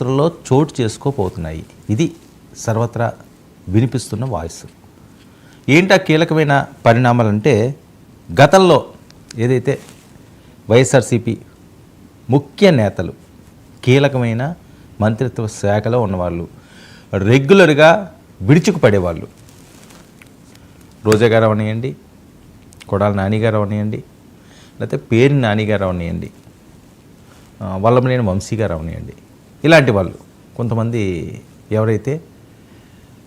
సంవత్సరంలో చోటు చేసుకోపోతున్నాయి ఇది సర్వత్రా వినిపిస్తున్న వాయిస్. ఏంటా కీలకమైన పరిణామాలంటే గతంలో ఏదైతే వైఎస్ఆర్సీపీ ముఖ్య నేతలు కీలకమైన మంత్రిత్వ శాఖలో ఉన్నవాళ్ళు రెగ్యులర్గా విడుచుకుపడేవాళ్ళు రోజా గారు అవనియండి కొడాల నానిగారు అవనియండి లేకపోతే పేరు నానిగారు అవనియండి వల్లమనేని వల్లభనేని వంశీ గారు అవనియండి ఇలాంటి వాళ్ళు. కొంతమంది ఎవరైతే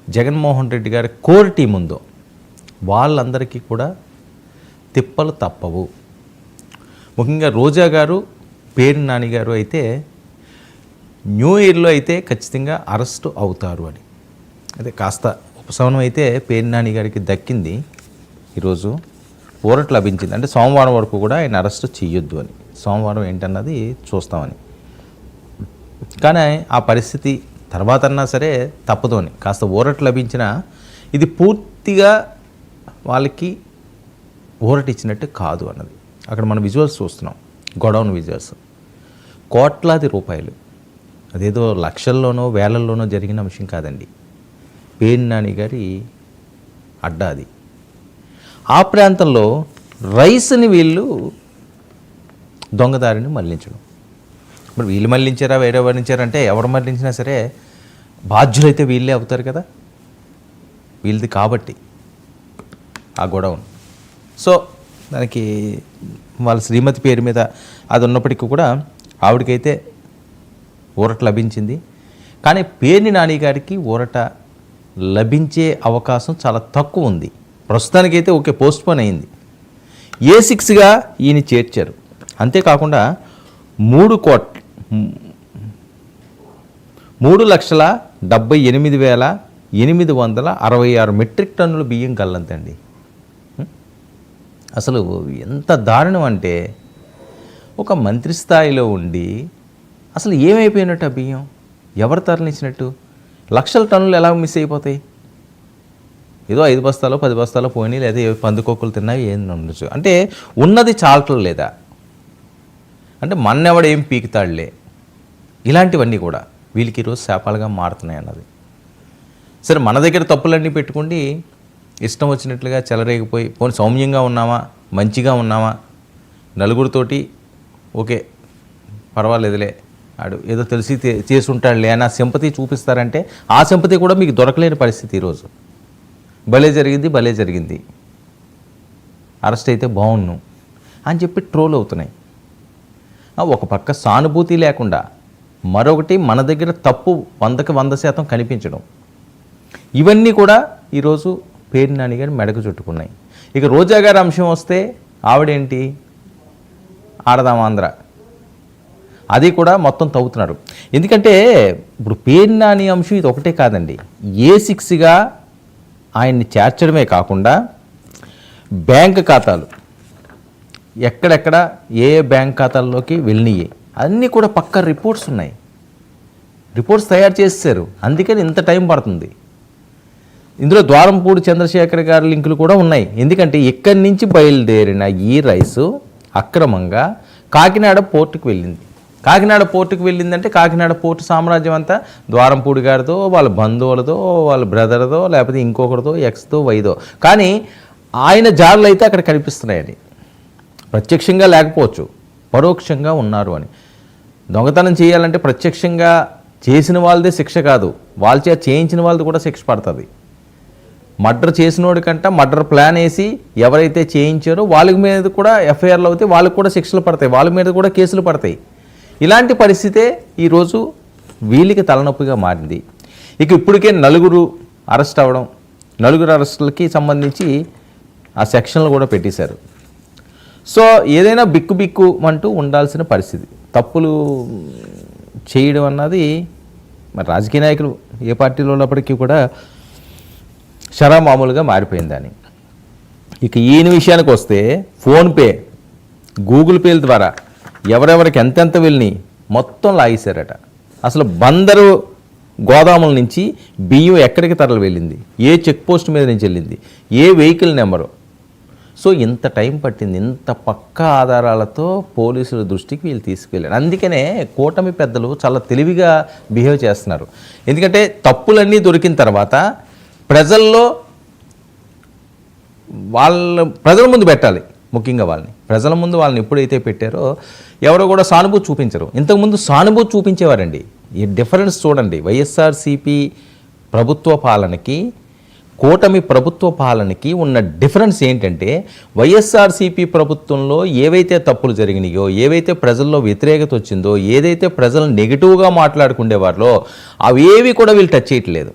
జగన్మోహన్ రెడ్డి గారి కోర్ టీం ఉందో వాళ్ళందరికీ కూడా తిప్పలు తప్పవు. ముఖ్యంగా రోజా గారు పేరు నాని గారు అయితే న్యూ ఇయర్లో అయితే ఖచ్చితంగా అరెస్టు అవుతారు అని. అదే కాస్త ఉపశమనం అయితే పేరు నాని గారికి దక్కింది. ఈరోజు ఊరట్ లభించింది. అంటే సోమవారం వరకు కూడా ఆయన అరెస్ట్ చేయొద్దు అని. సోమవారం ఏంటన్నది చూస్తామని. కానీ ఆ పరిస్థితి తర్వాత అన్నా సరే తప్పదు అని కాస్త ఊరట లభించిన ఇది పూర్తిగా వాళ్ళకి ఊరటిచ్చినట్టు కాదు అన్నది. అక్కడ మనం విజువల్స్ చూస్తున్నాం. Godown visuals. కోట్లాది రూపాయలు. అదేదో లక్షల్లోనో వేలల్లోనో జరిగిన అంశం కాదండి. పేరు నాని గారి అడ్డా అది. ఆ ప్రాంతంలో రైస్ని వీళ్ళు దొంగదారిని మళ్ళించడం. మరి వీళ్ళు మళ్ళించారా వేరే మళ్ళించారంటే ఎవరు మళ్ళించినా సరే బాధ్యులైతే వీళ్ళే అవుతారు కదా. వీళ్ళది కాబట్టి ఆ గొడవను. సో దానికి వాళ్ళ శ్రీమతి పేరు మీద అది ఉన్నప్పటికీ కూడా ఆవిడకైతే ఊరట లభించింది. కానీ పేర్ని నాని గారికి ఊరట లభించే అవకాశం చాలా తక్కువ ఉంది. ప్రస్తుతానికైతే ఓకే పోస్ట్ పోన్ అయింది. ఏ సిక్స్గా ఈయన చేర్చారు. అంతేకాకుండా మూడు కోట్ మూడు లక్షల డెబ్బై ఎనిమిది వేల ఎనిమిది వందల అరవై ఆరు మెట్రిక్ టన్నుల బియ్యం కల్లంతండి అసలు ఎంత దారుణం అంటే ఒక మంత్రి స్థాయిలో ఉండి అసలు ఏమైపోయినట్టు ఆ బియ్యం? ఎవరు తరలించినట్టు? లక్షల టన్నులు ఎలా మిస్ అయిపోతాయి? ఏదో ఐదు బస్తాలో పది బస్తాలో పోయినాయి లేదా ఏ తిన్నాయి ఏం ఉండొచ్చు అంటే ఉన్నది చాలటం లేదా? అంటే మన్నెవడేం పీకుతాడులే? ఇలాంటివన్నీ కూడా వీళ్ళకి ఈరోజు శాపాలుగా మారుతున్నాయి అన్నది సరే మన దగ్గర తప్పులన్నీ పెట్టుకుండి ఇష్టం వచ్చినట్లుగా చెలరేగిపోయి పోనీ సౌమ్యంగా ఉన్నామా మంచిగా ఉన్నామా నలుగురితోటి ఓకే పర్వాలేదులే ఆడు ఏదో తెలిసి చేసుంటాడు లేనా అని ఆ సింపతి చూపిస్తారంటే ఆ సింపతి కూడా మీకు దొరకలేని పరిస్థితి ఈరోజు. భలే జరిగింది భలే జరిగింది. అరెస్ట్ అయితే బాగుండు అని చెప్పి ట్రోల్ అవుతున్నాయి. ఒక పక్క సానుభూతి లేకుండా మరొకటి మన దగ్గర తప్పు వందకి వంద శాతం కనిపించడం. ఇవన్నీ కూడా ఈరోజు పేరు నాని గారి మెడకు చుట్టుకున్నాయి. ఇక రోజా గారి అంశం వస్తే ఆవిడేంటి? ఆడదామాంధ్ర అది కూడా మొత్తం తవ్వుతున్నారు. ఎందుకంటే ఇప్పుడు పేరు నాని అంశం ఇది ఒకటే కాదండి. ఏ సిక్స్గా ఆయన్ని చేర్చడమే కాకుండా బ్యాంక్ ఖాతాలు. ఎక్కడెక్కడ ఏ ఏ బ్యాంక్ ఖాతాల్లోకి వెళ్ళినాయి అన్నీ కూడా పక్క రిపోర్ట్స్ ఉన్నాయి. రిపోర్ట్స్ తయారు చేశారు అందుకని ఇంత టైం పడుతుంది. ఇందులో ద్వారంపూడి చంద్రశేఖర్ గారి లింకులు కూడా ఉన్నాయి. ఎందుకంటే ఇక్కడి నుంచి బయలుదేరిన ఈ రైసు అక్రమంగా కాకినాడ పోర్టుకు వెళ్ళింది. కాకినాడ పోర్టుకు వెళ్ళిందంటే కాకినాడ పోర్టు సామ్రాజ్యం అంతా ద్వారంపూడి గారితో వాళ్ళ బంధువులతో వాళ్ళ బ్రదర్తో లేకపోతే ఇంకొకరితో ఎక్స్తో వైదో కానీ ఆయన జారులు అయితే అక్కడ కనిపిస్తున్నాయని. ప్రత్యక్షంగా లేకపోవచ్చు. పరోక్షంగా ఉన్నారు అని. దొంగతనం చేయాలంటే ప్రత్యక్షంగా చేసిన వాళ్ళదే శిక్ష కాదు. వాళ్ళ చే చేయించిన వాళ్ళది కూడా శిక్ష పడుతుంది. మర్డర్ చేసినోడి కంట మర్డర్ ప్లాన్ వేసి ఎవరైతే చేయించారో వాళ్ళ మీద కూడా ఎఫ్ఐఆర్లు అవుతాయి వాళ్ళకి కూడా శిక్షలు పడతాయి వాళ్ళ మీద కూడా కేసులు పడతాయి. ఇలాంటి పరిస్థితే ఈరోజు వీళ్ళకి తలనొప్పిగా మారింది. ఇక ఇప్పటికే నలుగురు అరెస్ట్ అవ్వడం నలుగురు అరెస్టులకి సంబంధించి ఆ సెక్షన్లు కూడా పెట్టేశారు. సో ఏదైనా బిక్కు బిక్కు అంటూ ఉండాల్సిన పరిస్థితి. తప్పులు చేయడం అన్నది మరి రాజకీయ నాయకులు ఏ పార్టీలో ఉన్నప్పటికీ కూడా షరా మామూలుగా మారిపోయిందని. ఇక ఈయన విషయానికి వస్తే ఫోన్పే గూగుల్ పేల ద్వారా ఎవరెవరికి ఎంతెంత వెళ్ళి మొత్తం లాగేశారట. అసలు బందరు గోదాముల నుంచి బియ్యం ఎక్కడికి తరలి వెళ్ళింది? ఏ చెక్ పోస్ట్ మీద నుంచి వెళ్ళింది? ఏ వెహికల్ నెంబరు? సో ఇంత టైం పట్టింది ఇంత పక్కా ఆధారాలతో పోలీసుల దృష్టికి వీళ్ళు తీసుకెళ్ళారు. అందుకనే కూటమి పెద్దలు చాలా తెలివిగా బిహేవ్ చేస్తున్నారు. ఎందుకంటే తప్పులన్నీ దొరికిన తర్వాత ప్రజల్లో వాళ్ళ ప్రజల ముందు పెట్టాలి ముఖ్యంగా వాళ్ళని. ప్రజల ముందు వాళ్ళని ఎప్పుడైతే పెట్టారో ఎవరో కూడా సానుభూతి చూపించరు. ఇంతకుముందు సానుభూతి చూపించేవారండి. ఈ డిఫరెన్స్ చూడండి. వైఎస్ఆర్సీపీ ప్రభుత్వ పాలనకి కూటమి ప్రభుత్వ పాలనకి ఉన్న డిఫరెన్స్ ఏంటంటే వైఎస్ఆర్సీపీ ప్రభుత్వంలో ఏవైతే తప్పులు జరిగినాయో ఏవైతే ప్రజల్లో వ్యతిరేకత వచ్చిందో ఏదైతే ప్రజలు నెగిటివ్గా మాట్లాడుకునేవారో అవేవి కూడా వీళ్ళు టచ్ చేయట్లేదు.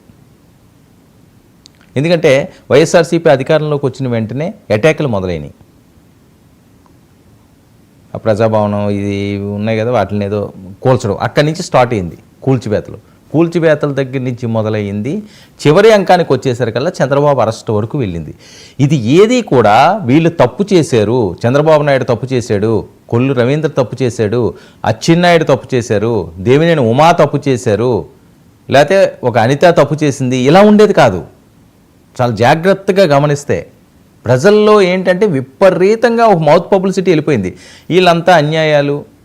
ఎందుకంటే వైఎస్ఆర్సీపీ అధికారంలోకి వచ్చిన వెంటనే అటాక్లు మొదలైనవి ఆ ప్రజాభవనం ఇది ఉన్నాయి కదా వాటిని ఏదో కూల్చడం. అక్కడి నుంచి స్టార్ట్ అయింది కూల్చివేతలు. కూల్చివేతల దగ్గర నుంచి మొదలయ్యింది చివరి అంకానికి వచ్చేసరికల్లా చంద్రబాబు అరెస్ట్ వరకు వెళ్ళింది. ఇది ఏది కూడా వీళ్ళు తప్పు చేశారు. చంద్రబాబు నాయుడు తప్పు చేశాడు. కొల్లు రవీంద్ర తప్పు చేశాడు. అచ్చెన్నాయుడు తప్పు చేశారు. దేవినేని ఉమా తప్పు చేశారు. లేకపోతే ఒక అనిత తప్పు చేసింది. ఇలా ఉండేది కాదు. చాలా జాగ్రత్తగా గమనిస్తే ప్రజల్లో ఏంటంటే విపరీతంగా ఒక మౌత్ పబ్లిసిటీ వెళ్ళిపోయింది. వీళ్ళంతా అన్యాయాలు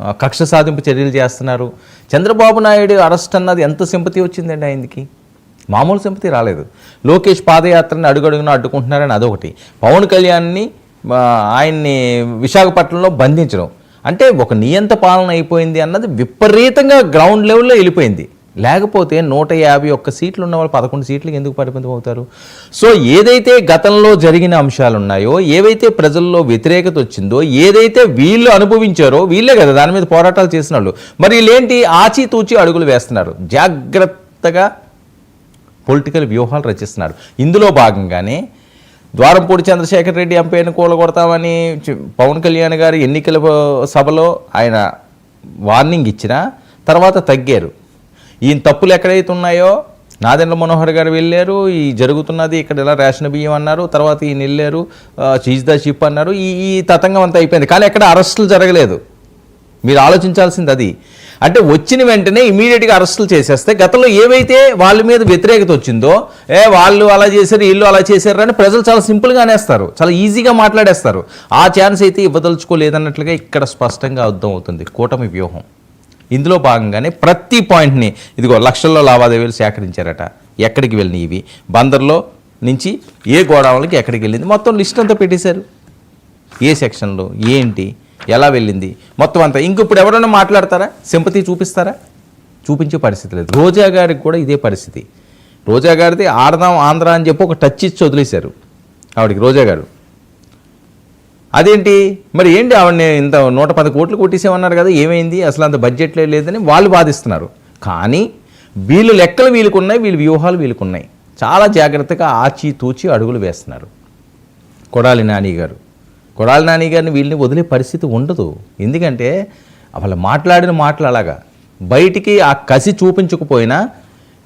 కక్ష సాధింపు చర్యలు చేస్తున్నారు. చంద్రబాబు నాయుడు అరెస్ట్ అన్నది ఎంత సింపతి వచ్చిందండి ఆయనకి? మామూలు సింపతి రాలేదు. లోకేష్ పాదయాత్రని అడుగడుగున అడ్డుకుంటున్నారని అదొకటి. పవన్ కళ్యాణ్ని ఆయన్ని విశాఖపట్నంలో బంధించడం. అంటే ఒక నియంత పాలన అయిపోయింది అన్నది విపరీతంగా గ్రౌండ్ లెవెల్లో వెళ్ళిపోయింది. లేకపోతే నూట యాభై ఒక్క సీట్లు ఉన్న వాళ్ళు పదకొండు సీట్లకి ఎందుకు పరిమితం అవుతారు? సో ఏదైతే గతంలో జరిగిన అంశాలు ఉన్నాయో ఏవైతే ప్రజల్లో వ్యతిరేకత వచ్చిందో ఏదైతే వీళ్ళు అనుభవించారో వీళ్ళే కదా దాని మీద పోరాటాలు చేసిన వాళ్ళు మరి వీళ్ళేంటి ఆచితూచి అడుగులు వేస్తున్నారు? జాగ్రత్తగా పొలిటికల్ వ్యూహాలు రచిస్తున్నారు. ఇందులో భాగంగానే ద్వారంపూడి చంద్రశేఖర్ రెడ్డి ఎంపీని కూలగొడతామని పవన్ కళ్యాణ్ గారు ఎన్నికల సభలో ఆయన వార్నింగ్ ఇచ్చిన తర్వాత తగ్గారు. ఈయన తప్పులు ఎక్కడైతే ఉన్నాయో నాదెండ్ల మనోహర్ గారు వెళ్ళారు ఈ జరుగుతున్నది ఇక్కడ ఇలా రేషన్ బియ్యం అన్నారు తర్వాత ఈయన వెళ్ళారు చీజ్ ద షిప్ అన్నారు ఈ ఈ తతంగం అంతా అయిపోయింది. కానీ ఎక్కడ అరెస్టులు జరగలేదు. మీరు ఆలోచించాల్సింది అది. అంటే వచ్చిన వెంటనే ఇమీడియట్గా అరెస్టులు చేసేస్తే గతంలో ఏవైతే వాళ్ళ మీద వ్యతిరేకత వచ్చిందో ఏ వాళ్ళు అలా చేశారు వీళ్ళు అలా చేశారు అని ప్రజలు చాలా సింపుల్గా అనేస్తారు. చాలా ఈజీగా మాట్లాడేస్తారు. ఆ ఛాన్స్ అయితే ఇవ్వదలుచుకోలేదన్నట్లుగా ఇక్కడ స్పష్టంగా అర్థం అవుతుంది కూటమి వ్యూహం. ఇందులో భాగంగానే ప్రతి పాయింట్ని ఇదిగో లక్షల్లో లావాదేవీలు సేకరించారట. ఎక్కడికి వెళ్ళినాయి ఇవి? బందర్లో నుంచి ఏ గోడావులకి ఎక్కడికి వెళ్ళింది? మొత్తం లిస్ట్ అంతా పెట్టేశారు. ఏ సెక్షన్లో? ఏంటి? ఎలా వెళ్ళింది? మొత్తం అంతా ఇంక ఇప్పుడు ఎవరైనా మాట్లాడతారా? సింపతి చూపిస్తారా? చూపించే పరిస్థితి లేదు. రోజా గారికి కూడా ఇదే పరిస్థితి. రోజా గారిది ఆడదాం ఆంధ్ర అని చెప్పి ఒక టచ్ ఇచ్చి వదిలేశారు. ఆవిడకి రోజా గారు. అదేంటి? మరి ఏంటి ఆవిడని ఇంత నూట పది కోట్లు కొట్టేసేమన్నారు కదా ఏమైంది? అసలు అంత బడ్జెట్లే లేదని వాళ్ళు బాధిస్తున్నారు కానీ వీళ్ళు లెక్కలు వీళ్ళకున్నాయి వీళ్ళ వ్యూహాలు వీళ్ళకున్నాయి చాలా జాగ్రత్తగా ఆచి తూచి అడుగులు వేస్తున్నారు. కొడాలి నాని గారు. కొడాలి నాని గారిని వీళ్ళని వదిలే పరిస్థితి ఉండదు. ఎందుకంటే వాళ్ళు మాట్లాడిన మాటలు అలాగా. బయటికి ఆ కసి చూపించకపోయినా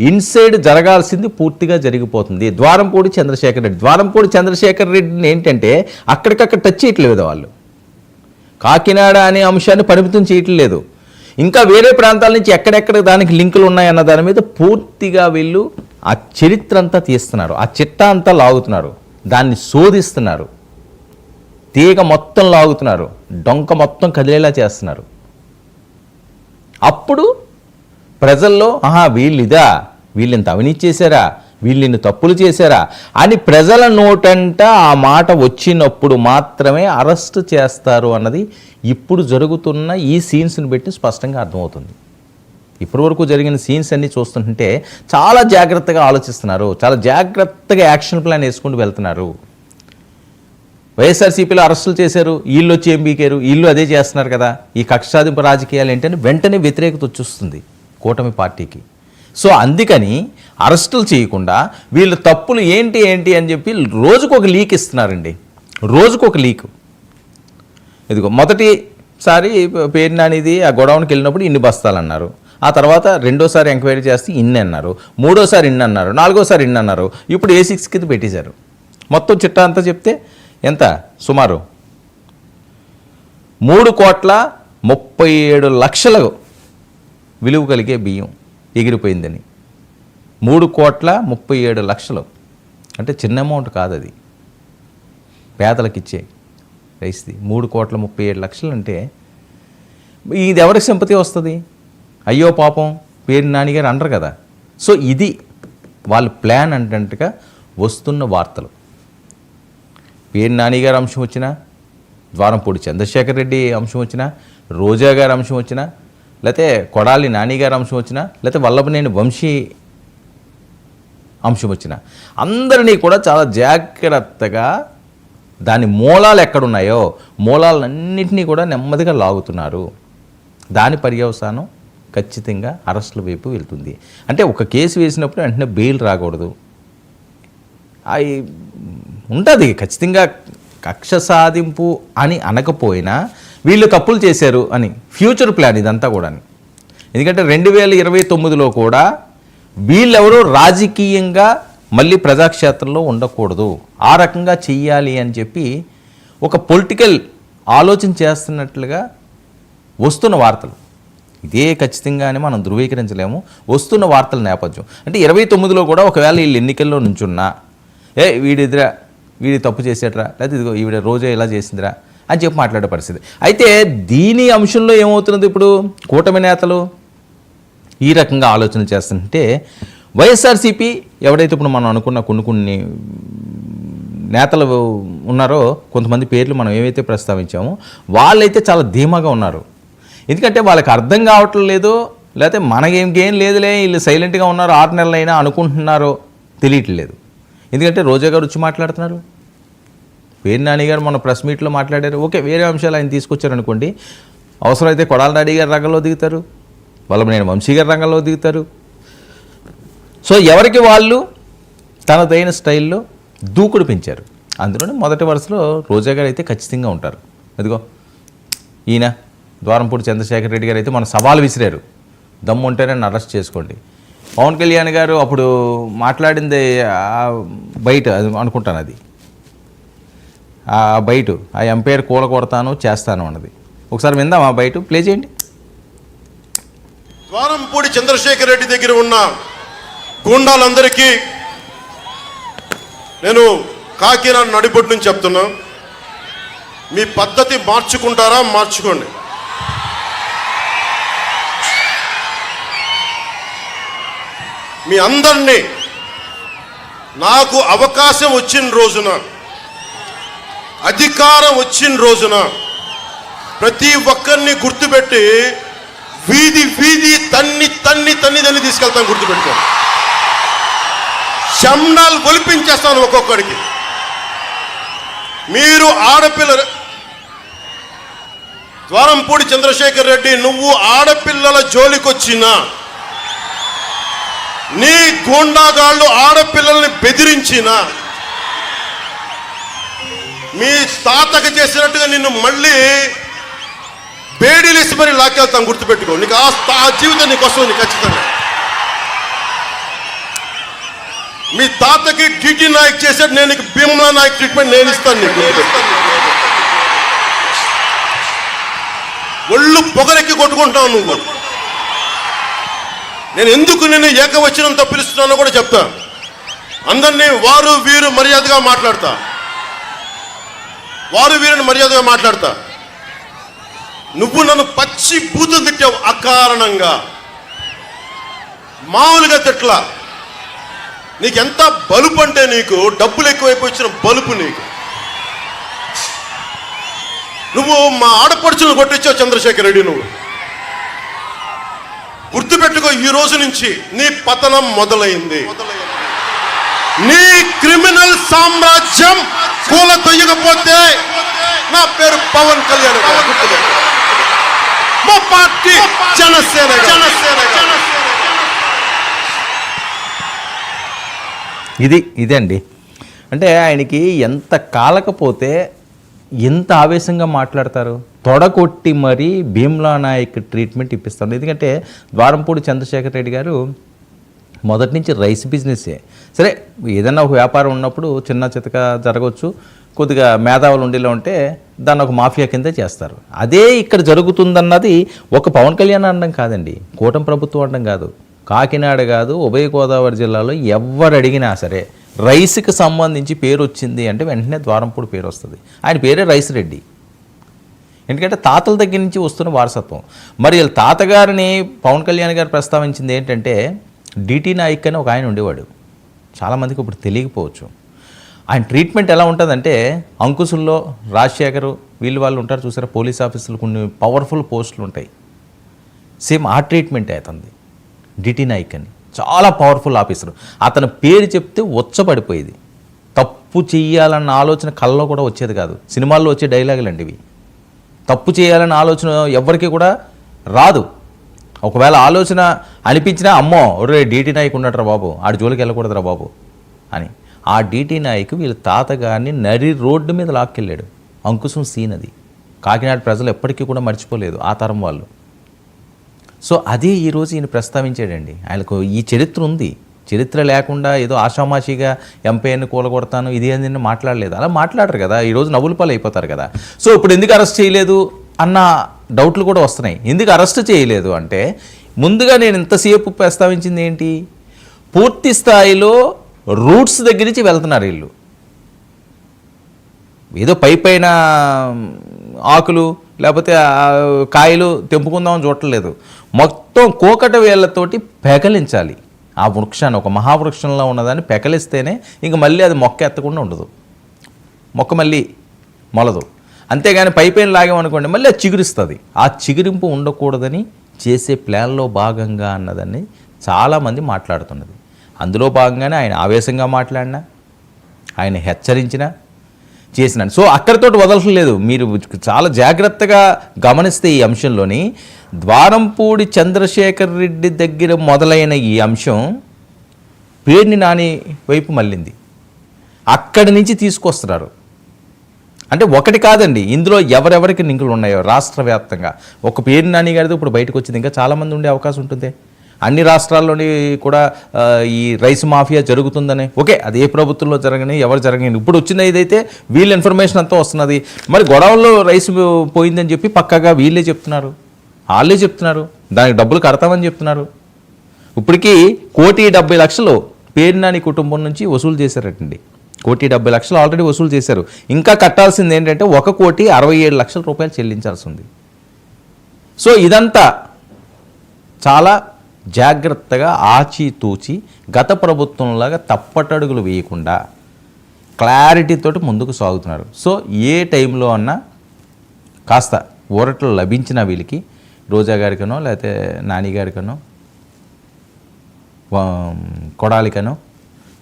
ఇన్సైడ్ జరగాల్సింది పూర్తిగా జరిగిపోతుంది. ద్వారంపూడి చంద్రశేఖర్ రెడ్డి. ద్వారంపూడి చంద్రశేఖర్ రెడ్డిని ఏంటంటే అక్కడికక్కడ టచ్ చేయట్లేదు వాళ్ళు. కాకినాడ అనే అంశాన్ని పరిమితం చేయట్లేదు. ఇంకా వేరే ప్రాంతాల నుంచి ఎక్కడెక్కడ దానికి లింకులు ఉన్నాయన్న దాని మీద పూర్తిగా వీళ్ళు ఆ చరిత్ర అంతా తీస్తున్నారు. ఆ చిట్టా అంతా లాగుతున్నారు. దాన్ని శోధిస్తున్నారు. తీగ మొత్తం లాగుతున్నారు. డొంక మొత్తం కదిలేలా చేస్తున్నారు. అప్పుడు ప్రజల్లో ఆహా వీళ్ళు ఇదా వీళ్ళు అవినీతి చేశారా వీళ్ళని తప్పులు చేశారా? అని ప్రజల నోటంట ఆ మాట వచ్చినప్పుడు మాత్రమే అరెస్ట్ చేస్తారు అన్నది ఇప్పుడు జరుగుతున్న ఈ సీన్స్ని బట్టి స్పష్టంగా అర్థమవుతుంది. ఇప్పటివరకు జరిగిన సీన్స్ అన్నీ చూస్తుంటే చాలా జాగ్రత్తగా ఆలోచిస్తున్నారు. చాలా జాగ్రత్తగా యాక్షన్ ప్లాన్ వేసుకుంటూ వెళ్తున్నారు. వైఎస్ఆర్సీపీలో అరెస్టులు చేశారు. వీళ్ళు వచ్చి ఏం బీకారు? వీళ్ళు అదే చేస్తున్నారు కదా. ఈ కక్ష సాధింపు రాజకీయాలు ఏంటని వెంటనే వ్యతిరేకత వచ్చేస్తుంది. కూటమి పార్టీకి. సో అందుకని అరెస్టులు చేయకుండా వీళ్ళు తప్పులు ఏంటి ఏంటి అని చెప్పి రోజుకు ఒక లీక్ ఇస్తున్నారండి. రోజుకు ఒక లీక్. ఇదిగో మొదటిసారి పేరు నానిది ఆ గొడవనికి వెళ్ళినప్పుడు ఇన్ని బస్తాలు అన్నారు. ఆ తర్వాత రెండోసారి ఎంక్వైరీ చేస్తే ఇన్ని అన్నారు. మూడోసారి ఇన్ని అన్నారు. నాలుగోసారి ఇన్ని అన్నారు. ఇప్పుడు ఏ సిక్స్ కింద పెట్టేశారు? మొత్తం చిట్టా అంతా చెప్తే ఎంత? సుమారు. మూడు కోట్ల ముప్పై ఏడు లక్షలు విలువ కలిగే బియ్యం ఎగిరిపోయిందని. మూడు కోట్ల ముప్పై ఏడు లక్షలు. అంటే చిన్న అమౌంట్ కాదు అది పేదలకిచ్చే రైస్ది. మూడు కోట్ల ముప్పై ఏడు లక్షలు అంటే ఇది ఎవరికి సింపతి వస్తుంది? అయ్యో పాపం పేరు నానిగారు అనరు కదా. సో ఇది వాళ్ళ ప్లాన్ అంటట్టుగా వస్తున్న వార్తలు. పేరు నానిగారు అంశం వచ్చినా ద్వారంపూడి చంద్రశేఖర్ రెడ్డి అంశం వచ్చినా రోజా గారి అంశం వచ్చినా లేకపోతే కొడాలి నానిగారు అంశం వచ్చినా లేకపోతే వల్లభనేని వంశీ అంశం వచ్చిన. అందరినీ కూడా చాలా జాగ్రత్తగా దాని మూలాలు ఎక్కడున్నాయో మూలాలన్నింటినీ కూడా నెమ్మదిగా లాగుతున్నారు. దాని పర్యవసానం ఖచ్చితంగా అరెస్టుల వైపు వెళ్తుంది. అంటే ఒక కేసు వేసినప్పుడు వెంటనే బెయిల్ రాకూడదు. అవి ఉంటుంది ఖచ్చితంగా కక్ష సాధింపు అని అనకపోయినా వీళ్ళు తప్పులు చేశారు అని ఫ్యూచర్ ప్లాన్ ఇదంతా కూడా ఎందుకంటే రెండు వేల ఇరవై తొమ్మిదిలో కూడా వీళ్ళెవరూ రాజకీయంగా మళ్ళీ ప్రజాక్షేత్రంలో ఉండకూడదు. ఆ రకంగా చెయ్యాలి అని చెప్పి ఒక పొలిటికల్ ఆలోచన చేస్తున్నట్లుగా వస్తున్న వార్తలు. ఇదే ఖచ్చితంగానే మనం ధృవీకరించలేము. వస్తున్న వార్తల నేపథ్యం. అంటే ఇరవై తొమ్మిదిలో కూడా ఒకవేళ వీళ్ళు ఎన్నికల్లో నుంచున్నా ఏ వీడిదిరా వీడి తప్పు చేసేట్రా లేదా ఇదిగో ఈవిడ రోజే ఇలా చేసిందిరా అని చెప్పి మాట్లాడే పరిస్థితి. అయితే దీని అంశంలో ఏమవుతున్నది ఇప్పుడు? కూటమి నేతలు ఈ రకంగా ఆలోచన చేస్తుంటే వైఎస్ఆర్సీపీ ఎవడైతే ఇప్పుడు మనం అనుకున్న కొన్ని కొన్ని నేతలు ఉన్నారో కొంతమంది పేర్లు మనం ఏవైతే ప్రస్తావించామో వాళ్ళైతే చాలా ధీమాగా ఉన్నారు. ఎందుకంటే వాళ్ళకి అర్థం కావటం లేదు లేకపోతే మనకేం గేమ్ లేదులే వీళ్ళు సైలెంట్గా ఉన్నారు ఆరు నెలలైనా అనుకుంటున్నారో తెలియట్లేదు. ఎందుకంటే రోజా గారు వచ్చి మాట్లాడుతున్నారు. పేరు నాని గారు మన ప్రెస్ మీట్లో మాట్లాడారు. ఓకే వేరే అంశాలు ఆయన తీసుకొచ్చారనుకోండి. అవసరమైతే కొడాల నాని గారు రంగంలో దిగుతారు. వల్లభనేని వంశీ గారు రంగంలో దిగుతారు. సో ఎవరికి వాళ్ళు తనదైన స్టైల్లో దూకుడు పెంచారు. అందులోనే మొదటి వరుసలో రోజా గారు అయితే ఖచ్చితంగా ఉంటారు. అదిగో ఈయన ద్వారంపూడి చంద్రశేఖర్ రెడ్డి గారు అయితే మన సవాల్ విసిరారు. దమ్ము ఉంటేనే నన్ను అరెస్ట్ చేసుకోండి. పవన్ కళ్యాణ్ గారు అప్పుడు మాట్లాడింది బయట అది అనుకుంటాను అది. ఆ బయట ఆ ఎంపైర్ కూల కొడతాను చేస్తాను అన్నది. ఒకసారి విందాం ఆ బయట ప్లే చేయండి. ద్వారంపూడి చంద్రశేఖర్ రెడ్డి దగ్గర ఉన్న గూండాలందరికీ నేను కాకినాడ నడిపొట్టు నుంచి చెప్తున్నా. మీ పద్ధతి మార్చుకుంటారా? మార్చుకోండి. మీ అందరినీ నాకు అవకాశం వచ్చిన రోజున అధికారం వచ్చిన రోజున ప్రతి ఒక్కరిని గుర్తుపెట్టి వీధి వీధి తన్ని తన్ని తన్ని తన్ని తీసుకెళ్తాను గుర్తుపెట్టుకో. శమ్నాలు ఒలిపించేస్తాను ఒక్కొక్కడికి. మీరు ఆడపిల్ల ద్వారంపూడి చంద్రశేఖర్ రెడ్డి నువ్వు ఆడపిల్లల జోలికొచ్చినా నీ గూండాగాళ్ళు ఆడపిల్లల్ని బెదిరించినా మీ తాతకి చేసినట్టుగా నిన్ను మళ్ళీ బేడీలేసి మరి లాక్కెళ్తాం గుర్తుపెట్టుకో. నీకు ఆ జీవితం నీకు వస్తుంది ఖచ్చితంగా. మీ తాతకి టీటీ నాయక్ చేసాడు నేను నీకు భీమలా నాయక్ ట్రీట్మెంట్ నేను ఇస్తాను నీకు. ఒళ్ళు పొగరెక్కి కొట్టుకుంటావు నువ్వు. నేను ఎందుకు నేను ఏకవచనంతో పిలుస్తున్నానో కూడా చెప్తా. అందరినీ వారు వీరు మర్యాదగా మాట్లాడతా. వారు వీరిని మర్యాదగా మాట్లాడతా. నువ్వు నన్ను పచ్చి బూతులు తిట్టావు అకారణంగా. మామూలుగా తిట్లా. నీకెంత బలుపు అంటే నీకు? డబ్బులు ఎక్కువైపోయిన వచ్చిన బలుపు నీకు. నువ్వు మా ఆడపడుచులు కొట్టించావు చంద్రశేఖర్ రెడ్డి నువ్వు. గుర్తుపెట్టుకో ఈ రోజు నుంచి నీ పతనం మొదలైంది. నీ క్రిమినల్ సామ్రాజ్యం కూల తొయ్యకపోతే నా పేరు పవన్ కళ్యాణ్ మా పార్టీ జనసేన జనసేన ఇది ఇదే అండి అంటే ఆయనకి ఎంత కాలకపోతే ఎంత ఆవేశంగా మాట్లాడతారు? తొడగొట్టి మరీ భీమ్లా నాయక్ ట్రీట్మెంట్ ఇప్పిస్తారు ఎందుకంటే ద్వారంపూడి చంద్రశేఖర్ రెడ్డి గారు మొదటి నుంచి రైస్ బిజినెస్సే. సరే ఏదైనా ఒక వ్యాపారం ఉన్నప్పుడు చిన్న చితక జరగవచ్చు కొద్దిగా మేధావులు ఉండేలా ఉంటే దాన్ని ఒక మాఫియా కింద చేస్తారు. అదే ఇక్కడ జరుగుతుందన్నది ఒక పవన్ కళ్యాణ్ అనడం కాదండి కూటమి ప్రభుత్వం అనడం కాదు. కాకినాడ కాదు ఉభయ గోదావరి జిల్లాలో ఎవరు అడిగినా సరే రైస్కి సంబంధించి పేరు వచ్చింది అంటే వెంటనే ద్వారంపూడి పేరు వస్తుంది. ఆయన పేరే రైస్ రెడ్డి. ఎందుకంటే తాతల దగ్గర నుంచి వస్తున్న వారసత్వం. మరి వీళ్ళ తాతగారిని పవన్ కళ్యాణ్ గారు ప్రస్తావించింది ఏంటంటే డిటి నాయక్ అని ఒక ఆయన ఉండేవాడు. చాలామందికి ఇప్పుడు తెలియకపోవచ్చు. ఆయన ట్రీట్మెంట్ ఎలా ఉంటుందంటే అంకుశుల్లో రాజశేఖర్ వీళ్ళు వాళ్ళు ఉంటారు చూసారా పోలీస్ ఆఫీసులు కొన్ని పవర్ఫుల్ పోస్టులు ఉంటాయి. సేమ్ ఆ ట్రీట్మెంటే అవుతుంది డిటి నాయక్ అని. చాలా పవర్ఫుల్ ఆఫీసర్. అతని పేరు చెప్తే వచ్చబడిపోయేది తప్పు చేయాలన్న ఆలోచన కళ్ళలో కూడా వచ్చేది కాదు. సినిమాల్లో వచ్చే డైలాగులు అండి ఇవి. తప్పు చేయాలన్న ఆలోచన ఎవరికి కూడా రాదు. ఒకవేళ ఆలోచన అనిపించినా అమ్మో ఒరే డీటీ నాయకు ఉన్నట్రా బాబు ఆడి జోలికి వెళ్ళకూడదురా బాబు అని. ఆ డీటీ నాయకు వీళ్ళ తాతగారిని నరి రోడ్డు మీద లాక్కెళ్ళాడు. అంకుశం సీన్ అది. కాకినాడ ప్రజలు ఎప్పటికీ కూడా మర్చిపోలేదు ఆ తరం వాళ్ళు. సో అదే ఈరోజు ఈయన ప్రస్తావించాడండి. ఆయనకు ఈ చరిత్ర ఉంది. చరిత్ర లేకుండా ఏదో ఆషామాషిగా ఎంపీని కూలగొడతాను ఇది అని మాట్లాడలేదు. అలా మాట్లాడరు కదా ఈరోజు నవ్వుల పాలు అయిపోతారు కదా. సో ఇప్పుడు ఎందుకు అరెస్ట్ చేయలేదు అన్న డౌట్లు కూడా వస్తున్నాయి. ఎందుకు అరెస్ట్ చేయలేదు అంటే ముందుగా నేను ఇంతసేపు ప్రస్తావించింది ఏంటి? పూర్తి స్థాయిలో రూట్స్ దగ్గర నుంచి వెళ్తున్నారు వీళ్ళు. ఏదో పై పైన ఆకులు లేకపోతే కాయలు తెంపుకుందామని చూడట్లేదు. మొత్తం కోకట వేళ్ళతోటి పెకలించాలి. ఆ వృక్షాన్ని ఒక మహావృక్షంలో ఉన్నదాన్ని పెకలిస్తేనే ఇంక మళ్ళీ అది మొక్క ఎత్తకుండా ఉండదు. మొక్క మళ్ళీ మొలదు. అంతేగాని పైపైన లాగామనుకోండి మళ్ళీ అది చిగురిస్తుంది. ఆ చిగురింపు ఉండకూడదని చేసే ప్లాన్లో భాగంగా అన్నదని చాలామంది మాట్లాడుతున్నది. అందులో భాగంగానే ఆయన ఆవేశంగా మాట్లాడినా ఆయన హెచ్చరించిన చేసినాను సో అక్కడితోటి వదలట్లేదు మీరు చాలా జాగ్రత్తగా గమనిస్తే ఈ అంశంలోని ద్వారంపూడి చంద్రశేఖర్ రెడ్డి దగ్గర మొదలైన ఈ అంశం పేర్ని నాని వైపు మళ్ళింది. అక్కడి నుంచి తీసుకొస్తున్నారు. అంటే ఒకటి కాదండి ఇందులో ఎవరెవరికి లింకులు ఉన్నాయో రాష్ట్ర వ్యాప్తంగా ఒక పేరు నాని గారిది ఇప్పుడు బయటకు వచ్చింది ఇంకా చాలామంది ఉండే అవకాశం ఉంటుంది. అన్ని రాష్ట్రాల్లోని కూడా ఈ రైస్ మాఫియా జరుగుతుందని. ఓకే అది ఏ ప్రభుత్వంలో జరగని ఎవరు జరగని ఇప్పుడు వచ్చిన ఇదైతే వీళ్ళ ఇన్ఫర్మేషన్ అంతా వస్తున్నది మరి గొడవల్లో రైస్ పోయిందని చెప్పి పక్కాగా వీళ్ళే చెప్తున్నారు. వాళ్ళే చెప్తున్నారు. దానికి డబ్బులు కడతామని చెప్తున్నారు. ఇప్పటికీ కోటి డెబ్బై లక్షలు పేరునాని కుటుంబం నుంచి వసూలు చేశారటండి. కోటి డెబ్బై లక్షలు ఆల్రెడీ వసూలు చేశారు. ఇంకా కట్టాల్సింది ఏంటంటే ఒక కోటి అరవై ఏడు లక్షల రూపాయలు చెల్లించాల్సి ఉంది. సో ఇదంతా చాలా జాగ్రత్తగా ఆచితూచి గత ప్రభుత్వంలాగా తప్పటడుగులు వేయకుండా క్లారిటీతో ముందుకు సాగుతున్నారు. సో ఏ టైంలో అన్నా కాస్త ఊరట్లు లభించిన వీళ్ళకి రోజా గారికనో లేకపోతే నాని గారికనో కొడాలికనో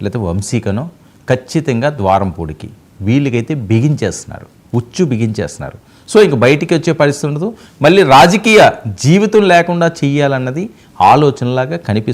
లేకపోతే వంశీకనో ఖచ్చితంగా ద్వారంపూడికి వీళ్ళకైతే బిగించేస్తున్నారు. ఉచ్చు బిగించేస్తున్నారు. సో ఇంక బయటికి వచ్చే పరిస్థితి ఉండదు. మళ్ళీ రాజకీయ జీవితం లేకుండా చెయ్యాలన్నది ఆలోచనలాగా కనిపిస్తుంది.